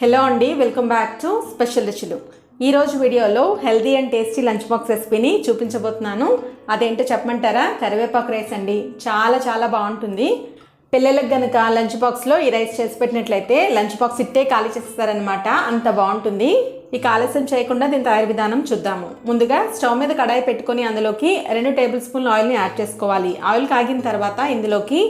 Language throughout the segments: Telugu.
హలో అండి వెల్కమ్ బ్యాక్ టు స్పెషల్ రుచులు ఈరోజు వీడియోలో healthy and tasty lunch box రెసిపీని చూపించబోతున్నాను. అదేంటో చెప్పమంటారా? కరివేపాకు రైస్ అండి. చాలా చాలా బాగుంటుంది. పిల్లలకు గనుక లంచ్ బాక్స్లో ఈ రైస్ చేసి పెట్టినట్లయితే లంచ్ బాక్స్ ఇట్టే ఖాళీ చేస్తారనమాట అంత బాగుంటుంది. ఇక ఆలస్యం చేయకుండా దీని తయారు విధానం చూద్దాము. ముందుగా స్టవ్ మీద కడాయి పెట్టుకొని అందులోకి రెండు టేబుల్ స్పూన్ ఆయిల్ని యాడ్ చేసుకోవాలి. ఆయిల్ కాగిన తర్వాత ఇందులోకి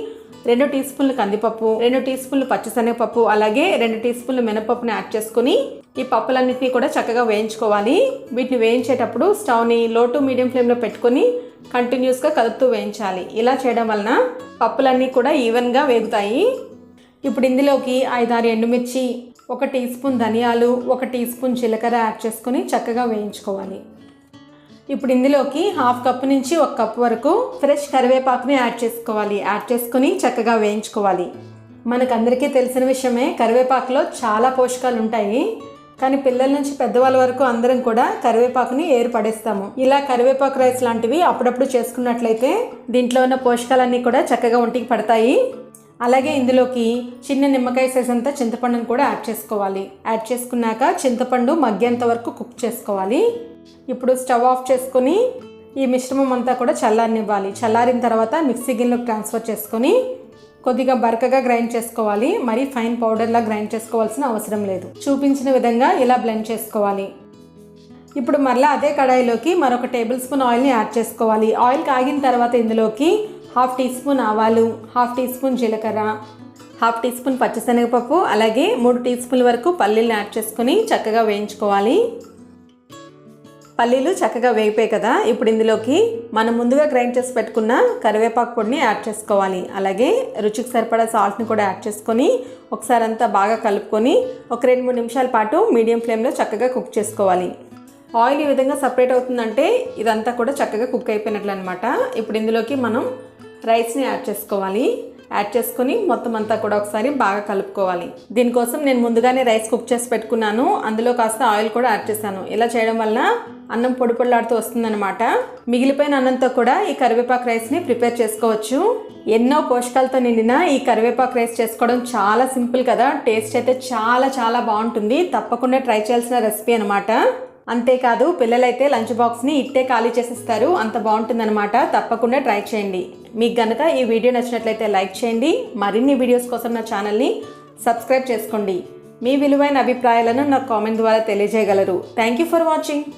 రెండు టీ స్పూన్లు కందిపప్పు రెండు టీ స్పూన్లు పచ్చిశనగపప్పు అలాగే రెండు టీ స్పూన్లు మినపప్పుని యాడ్ చేసుకుని ఈ పప్పులన్నింటినీ కూడా చక్కగా వేయించుకోవాలి. వీటిని వేయించేటప్పుడు స్టవ్ని లో టు మీడియం ఫ్లేమ్లో పెట్టుకొని కంటిన్యూస్గా కలుపుతూ వేయించాలి. ఇలా చేయడం వలన పప్పులన్నీ కూడా ఈవెన్గా వేగుతాయి. ఇప్పుడు ఇందులోకి ఐదారు ఎండుమిర్చి ఒక టీ స్పూన్ ధనియాలు ఒక టీ స్పూన్ జీలకర్ర యాడ్ చేసుకొని చక్కగా వేయించుకోవాలి. ఇప్పుడు ఇందులోకి హాఫ్ కప్ నుంచి ఒక కప్ వరకు ఫ్రెష్ కరివేపాకుని యాడ్ చేసుకోవాలి. యాడ్ చేసుకొని చక్కగా వేయించుకోవాలి. మనకందరికీ తెలిసిన విషయమే కరివేపాకులో చాలా పోషకాలు ఉంటాయి కానీ పిల్లల నుంచి పెద్దవాళ్ళ వరకు అందరం కూడా కరివేపాకుని ఏర్పడేస్తాము ఇలా కరివేపాకు రైస్ లాంటివి అప్పుడప్పుడు చేసుకున్నట్లయితే దీంట్లో ఉన్న పోషకాలన్నీ కూడా చక్కగా ఒంటికి పడతాయి. అలాగే ఇందులోకి చిన్న నిమ్మకాయ సైజ్ అంతా చింతపండును కూడా యాడ్ చేసుకోవాలి. యాడ్ చేసుకున్నాక చింతపండు మగ్గేంత వరకు కుక్ చేసుకోవాలి. ఇప్పుడు స్టవ్ ఆఫ్ చేసుకొని ఈ మిశ్రమం అంతా కూడా చల్లారనివ్వాలి. చల్లారిన తర్వాత మిక్సీ గిన్నెలోకి ట్రాన్స్ఫర్ చేసుకొని కొద్దిగా బరకగా గ్రైండ్ చేసుకోవాలి. మరి ఫైన్ పౌడర్లా గ్రైండ్ చేసుకోవాల్సిన అవసరం లేదు. చూపించిన విధంగా ఇలా బ్లెండ్ చేసుకోవాలి. ఇప్పుడు మరలా అదే కడాయిలోకి మరొక టేబుల్ స్పూన్ ఆయిల్ని యాడ్ చేసుకోవాలి. ఆయిల్ కాగిన తర్వాత ఇందులోకి హాఫ్ టీ స్పూన్ ఆవాలు హాఫ్ టీ స్పూన్ జీలకర్ర హాఫ్ టీ స్పూన్ పచ్చిశనగపప్పు అలాగే మూడు టీ స్పూన్ల వరకు పల్లీలను యాడ్ చేసుకొని చక్కగా వేయించుకోవాలి. పల్లీలు చక్కగా వేగిపోయాయి కదా. ఇప్పుడు ఇందులోకి మనం ముందుగా గ్రైండ్ చేసి పెట్టుకున్న కరివేపాకు పొడిని యాడ్ చేసుకోవాలి. అలాగే రుచికి సరిపడా సాల్ట్ని కూడా యాడ్ చేసుకొని ఒకసారి అంతా బాగా కలుపుకొని ఒక రెండు మూడు నిమిషాల పాటు మీడియం ఫ్లేమ్లో చక్కగా కుక్ చేసుకోవాలి. ఆయిల్ ఈ విధంగా సపరేట్ అవుతుందంటే ఇదంతా కూడా చక్కగా కుక్ అయిపోయినట్లు అనమాట ఇప్పుడు ఇందులోకి మనం రైస్ని యాడ్ చేసుకోవాలి. యాడ్ చేసుకొని మొత్తం అంతా కూడా ఒకసారి బాగా కలుపుకోవాలి. దీనికోసం నేను ముందుగానే రైస్ కుక్ చేసి పెట్టుకున్నాను. అందులో కాస్త ఆయిల్ కూడా యాడ్ చేశాను. ఇలా చేయడం వల్ల అన్నం పొడి పొడిలాడుతూ వస్తుందన్నమాట. మిగిలిపోయిన అన్నంతో కూడా ఈ కరివేపాకు రైస్ని ప్రిపేర్ చేసుకోవచ్చు. ఎన్నో పోషకాలతో నిండిన ఈ కరివేపాకు రైస్ చేసుకోవడం చాలా సింపుల్ కదా. టేస్ట్ అయితే చాలా చాలా బాగుంటుంది. తప్పకుండా ట్రై చేయాల్సిన రెసిపీ అనమాట అంతేకాదు పిల్లలైతే లంచ్ బాక్స్ని ఇట్టే ఖాళీ చేసేస్తారు. అంత బాగుంటుందన్నమాట. తప్పకుండా ట్రై చేయండి. మీకు గనక ఈ వీడియో నచ్చినట్లయితే లైక్ చేయండి. మరిన్ని వీడియోస్ కోసం నా ఛానల్ని సబ్స్క్రైబ్ చేసుకోండి. మీ విలువైన అభిప్రాయాలను నాకు కామెంట్ ద్వారా తెలియజేయగలరు. Thank you for watching.